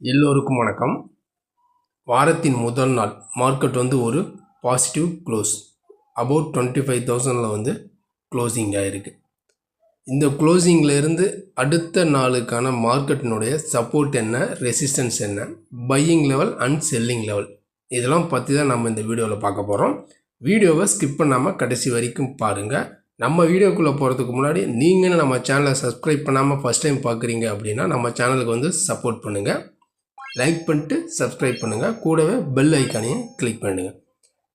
எல்லோருக்கும் வணக்கம். வாரத்தின் முதல் நாள் மார்க்கெட் வந்து ஒரு positive close about twenty five தௌசண்டில் வந்து க்ளோசிங் ஆகிருக்கு இந்த க்ளோசிங்கில் இருந்து அடுத்த நாளுக்கான மார்க்கெட்டினுடைய சப்போர்ட் என்ன ரெசிஸ்டன்ஸ் என்ன buying level and selling level இதெல்லாம் பற்றி தான் நம்ம இந்த வீடியோவில் பார்க்க போகிறோம் வீடியோவை ஸ்கிப் பண்ணாமல் கடைசி வரைக்கும் பாருங்கள் நம்ம வீடியோக்குள்ளே போகிறதுக்கு முன்னாடி நீங்களும் நம்ம சேனலை சப்ஸ்கிரைப் பண்ணாமல் ஃபஸ்ட் டைம் பார்க்குறீங்க அப்படின்னா நம்ம சேனலுக்கு வந்து சப்போர்ட் பண்ணுங்கள் லைக் பண்ணிட்டு சப்ஸ்கிரைப் பண்ணுங்கள் கூடவே பெல் ஐக்கானையும் கிளிக் பண்ணுங்கள்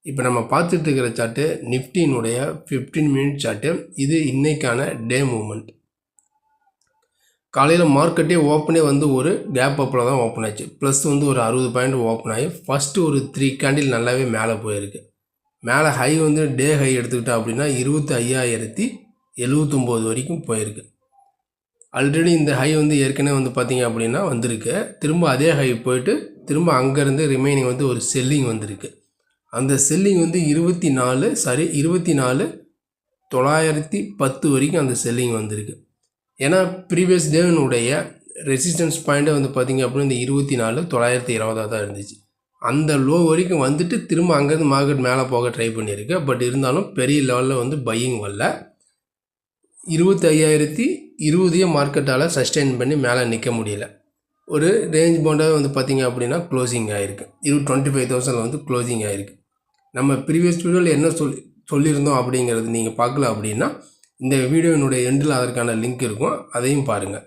இப்போ நம்ம பார்த்துட்டு இருக்கிற சார்ட்டு நிஃப்டினுடைய ஃபிஃப்டீன் மினிட் சார்ட்டு இது இன்றைக்கான டே மூமெண்ட் காலையில் மார்க்கெட்டே ஓப்பனே வந்து ஒரு கேப் அப்பில் தான் ஓப்பன் ஆச்சு. ப்ளஸ் வந்து ஒரு அறுபது பாயிண்ட் ஓப்பன் ஆகி ஃபஸ்ட்டு ஒரு த்ரீ கேண்டில் நல்லாவே மேலே போயிருக்கு. மேலே ஹை வந்து டே ஹை எடுத்துக்கிட்டோம் அப்படின்னா இருபத்தி ஐயாயிரத்தி எழுவத்தொம்போது வரைக்கும் போயிருக்கு. ஆல்ரெடி இந்த ஹை வந்து ஏற்கனவே வந்து பார்த்தீங்க அப்படின்னா வந்திருக்கு. திரும்ப அதே ஹை போயிட்டு திரும்ப அங்கேருந்து ரிமைனிங் வந்து ஒரு செல்லிங் வந்திருக்கு. அந்த செல்லிங் வந்து இருபத்தி நாலு சாரி இருபத்தி நாலு தொள்ளாயிரத்தி பத்து வரைக்கும் அந்த செல்லிங் வந்திருக்கு. ஏன்னா ப்ரீவியஸ் டேனுடைய ரெசிஸ்டன்ஸ் பாயிண்ட்டை வந்து பார்த்தீங்க அப்படின்னா இந்த இருபத்தி நாலு தொள்ளாயிரத்தி இருபதாக தான் இருந்துச்சு. அந்த லோ வரைக்கும் வந்துட்டு திரும்ப அங்கேருந்து மார்க்கெட் மேலே போக ட்ரை பண்ணியிருக்கு. பட் இருந்தாலும் பெரிய லெவலில் வந்து பையிங் வரல. இருபத்தி ஐயாயிரத்தி இருபதையும் மார்க்கெட்டால் சஸ்டெயின் பண்ணி மேலே நிற்க முடியல. ஒரு ரேஞ்ச் பவுண்டாக வந்து பார்த்திங்க அப்படின்னா க்ளோசிங் ஆகிருக்கு இரு டுவெண்ட்டி ஃபைவ் தௌசண்டில் வந்து க்ளோசிங் ஆகிருக்கு நம்ம ப்ரீவியஸ் வீடியோவில் என்ன சொல்லி சொல்லியிருந்தோம் அப்படிங்கிறது நீங்கள் பார்க்கல அப்படின்னா இந்த வீடியோனுடைய எண்டில் அதற்கான லிங்க் இருக்கும். அதையும் பாருங்கள்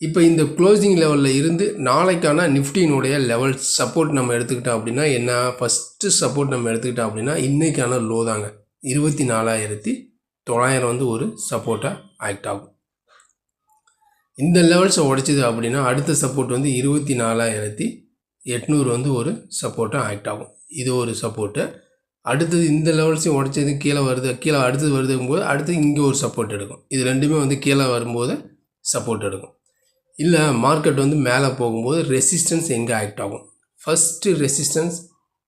இப்போ இந்த க்ளோசிங் லெவலில் இருந்து நாளைக்கான நிஃப்டியினுடைய லெவல் சப்போர்ட் நம்ம எடுத்துக்கிட்டோம் அப்படின்னா என்ன? ஃபஸ்ட்டு சப்போர்ட் நம்ம எடுத்துக்கிட்டோம் அப்படின்னா இன்றைக்கான லோ தாங்க. இருபத்தி நாலாயிரத்தி தொள்ளாயிரம் வந்து ஒரு சப்போர்ட்டாக ஆக்ட் ஆகும். இந்த லெவல்ஸை உடைச்சிது அப்படின்னா அடுத்த சப்போர்ட் வந்து இருபத்தி நாலாயிரத்தி எட்நூறு வந்து ஒரு சப்போர்ட்டாக ஆக்ட் ஆகும். இது ஒரு சப்போர்ட்டு அடுத்தது இந்த லெவல்ஸையும் உடைச்சது கீழே வருது கீழே அடுத்தது வருதுங்கும்போது அடுத்து இங்கே ஒரு சப்போர்ட் எடுக்கும். இது ரெண்டுமே வந்து கீழே வரும்போது சப்போர்ட் எடுக்கும். இல்லை மார்க்கெட் வந்து மேலே போகும்போது ரெசிஸ்டன்ஸ் எங்கே ஆக்ட் ஆகும்? ஃபஸ்ட்டு ரெசிஸ்டன்ஸ்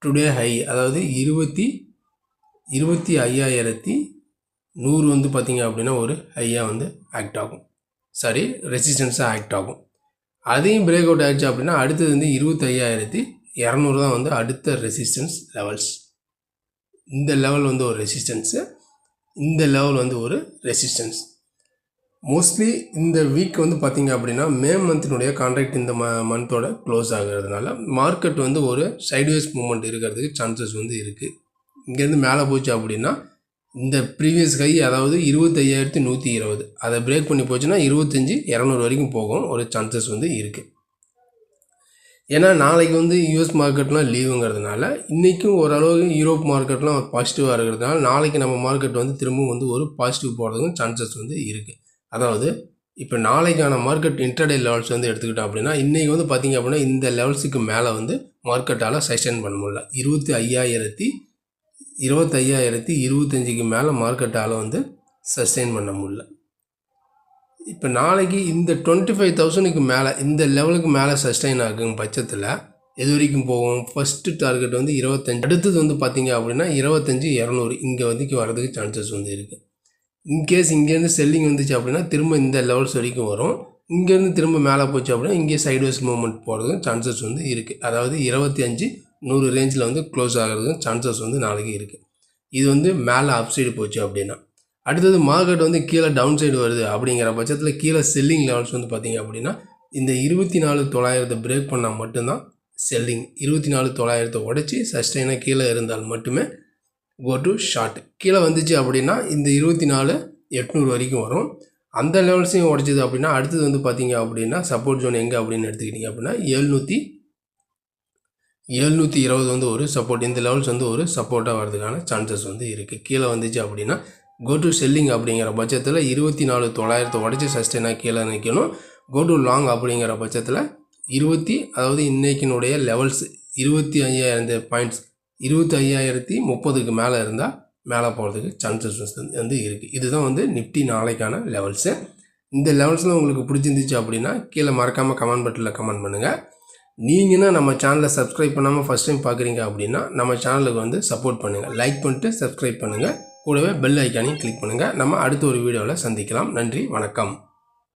டுடே ஹை அதாவது இருபத்தி இருபத்தி ஐயாயிரத்தி நூறு வந்து பார்த்திங்க அப்படின்னா ஒரு ஹையாக வந்து ஆக்ட் ஆகும். சாரி ரெசிஸ்டன்ஸாக ஆக்ட் ஆகும். அதையும் பிரேக் அவுட் ஆகிடுச்சு அப்படின்னா அடுத்தது வந்து இருபத்தையாயிரத்தி இரநூறு தான் வந்து அடுத்த ரெசிஸ்டன்ஸ் லெவல்ஸ் இந்த லெவல் வந்து ஒரு ரெசிஸ்டன்ஸு இந்த லெவல் வந்து ஒரு ரெசிஸ்டன்ஸ் மோஸ்ட்லி இந்த வீக் வந்து பார்த்திங்க அப்படின்னா மே மந்தினுடைய கான்ட்ராக்ட் இந்த ம மந்தோட க்ளோஸ் ஆகிறதுனால மார்க்கெட் வந்து ஒரு சைட்வேஸ் மூமெண்ட் இருக்கிறதுக்கு சான்சஸ் வந்து இருக்குது இங்கேருந்து மேலே போச்சு அப்படின்னா இந்த ப்ரீவியஸ் ஹை அதாவது இருபத்தையாயிரத்தி நூற்றி இருபது. அதை பிரேக் பண்ணி போச்சுன்னா இருபத்தஞ்சி இரநூறு வரைக்கும் போகும். ஒரு சான்சஸ் வந்து இருக்குது ஏன்னா நாளைக்கு வந்து யூஎஸ் மார்க்கெட்லாம் லீவுங்கிறதுனால இன்றைக்கும் ஓரளவு யூரோப் மார்க்கெட்லாம் பாசிட்டிவாக இருக்கிறதுனால நாளைக்கு நம்ம மார்க்கெட் வந்து திரும்பவும் வந்து ஒரு பாசிட்டிவ் போகிறதுக்கும் சான்சஸ் வந்து இருக்குது அதாவது இப்போ நாளைக்கான மார்க்கெட் இன்டர்டே லெவல்ஸ் வந்து எடுத்துக்கிட்டோம் அப்படின்னா இன்றைக்கி வந்து பார்த்திங்க அப்படின்னா இந்த லெவல்ஸுக்கு மேலே வந்து மார்க்கெட்டால் சஸ்டெயின் பண்ண முடியல. இருபத்தி ஐயாயிரத்தி இருபத்தையாயிரத்தி இருபத்தஞ்சிக்கு மேலே மார்க்கெட்டால் வந்து சஸ்டெயின் பண்ண முடியல. இப்போ நாளைக்கு இந்த டுவெண்ட்டி ஃபைவ் தௌசண்ட்க்கு மேலே இந்த லெவலுக்கு மேலே சஸ்டெயின் ஆகும் பட்சத்தில் எது வரைக்கும் போகும்? ஃபஸ்ட்டு டார்கெட் வந்து இருபத்தஞ்சி அடுத்தது வந்து பார்த்திங்க அப்படின்னா இருபத்தஞ்சி இரநூறு இங்கே வந்துக்கு வரதுக்கு சான்சஸ் வந்து இருக்குது இன்கேஸ் இங்கேருந்து செல்லிங் வந்துச்சு அப்படின்னா திரும்ப இந்த லெவல்ஸ் வரைக்கும் வரும். இங்கேருந்து திரும்ப மேலே போச்சு அப்படின்னா இங்கே சைட்வேஸ் மூவ்மெண்ட் போகிறதுக்கு சான்சஸ் வந்து இருக்குது அதாவது இருபத்தி அஞ்சு நூறு ரேஞ்சில் வந்து க்ளோஸ் ஆகிறதுக்கு சான்சஸ் வந்து நாளைக்கு இருக்குது இது வந்து மேலே அப் சைடு போச்சு அப்படின்னா. அடுத்தது மார்க்கெட் வந்து கீழே டவுன் சைடு வருது அப்படிங்கிற பட்சத்தில் கீழே செல்லிங் லெவல்ஸ் வந்து பார்த்திங்க அப்படின்னா இந்த இருபத்தி நாலு தொள்ளாயிரத்தை பிரேக் பண்ணால் மட்டும்தான் செல்லிங் இருபத்தி நாலு தொள்ளாயிரத்தை உடச்சி சஸ்டைனாக கீழே இருந்தால் மட்டுமே கோ டு ஷார்ட் கீழே வந்துச்சு அப்படின்னா இந்த இருபத்தி நாலு எட்நூறு வரைக்கும் வரும். அந்த லெவல்ஸையும் உடச்சிது அப்படின்னா அடுத்தது வந்து பார்த்திங்க அப்படின்னா சப்போர்ட் ஜோன் எங்கே அப்படின்னு எடுத்துக்கிட்டிங்க அப்படின்னா எழுநூற்றி எழுநூற்றி இருபது வந்து ஒரு சப்போர்ட் இந்த லெவல்ஸ் வந்து ஒரு சப்போர்ட்டாக வரதுக்கான சான்சஸ் வந்து இருக்குது கீழே வந்துச்சு அப்படின்னா கோ டு செல்லிங் அப்படிங்கிற பட்சத்தில் இருபத்தி நாலு தொள்ளாயிரத்தை உடச்சி சஸ்டெயினாக கீழே நிற்கணும் கோ டு லாங் அப்படிங்கிற பட்சத்தில் இருபத்தி அதாவது இன்றைக்கினுடைய லெவல்ஸ் இருபத்தி ஐயாயிரம் பாயிண்ட்ஸ் இருபத்தி ஐயாயிரத்தி முப்பதுக்கு மேலே இருந்தால் மேலே போகிறதுக்கு சான்சஸ் வந்து இருக்குது இதுதான் வந்து நிஃப்டி நாளைக்கான லெவல்ஸு இந்த லெவல்ஸில் உங்களுக்கு பிடிச்சிருந்துச்சு அப்படின்னா கீழே மறக்காமல் கமெண்ட் பட்டில் கமெண்ட் பண்ணுங்கள் நீங்கன்னா நம்ம சேனலை சப்ஸ்கிரைப் பண்ணாமல் ஃபஸ்ட் டைம் பார்க்குறீங்க அப்படின்னா நம்ம சேனலுக்கு வந்து சப்போர்ட் பண்ணுங்கள் லைக் பண்ணிட்டு சப்ஸ்கிரைப் பண்ணுங்கள் கூடவே பெல் ஐக்கானையும் கிளிக் பண்ணுங்கள் நம்ம அடுத்த ஒரு வீடியோவில் சந்திக்கலாம். நன்றி. வணக்கம்.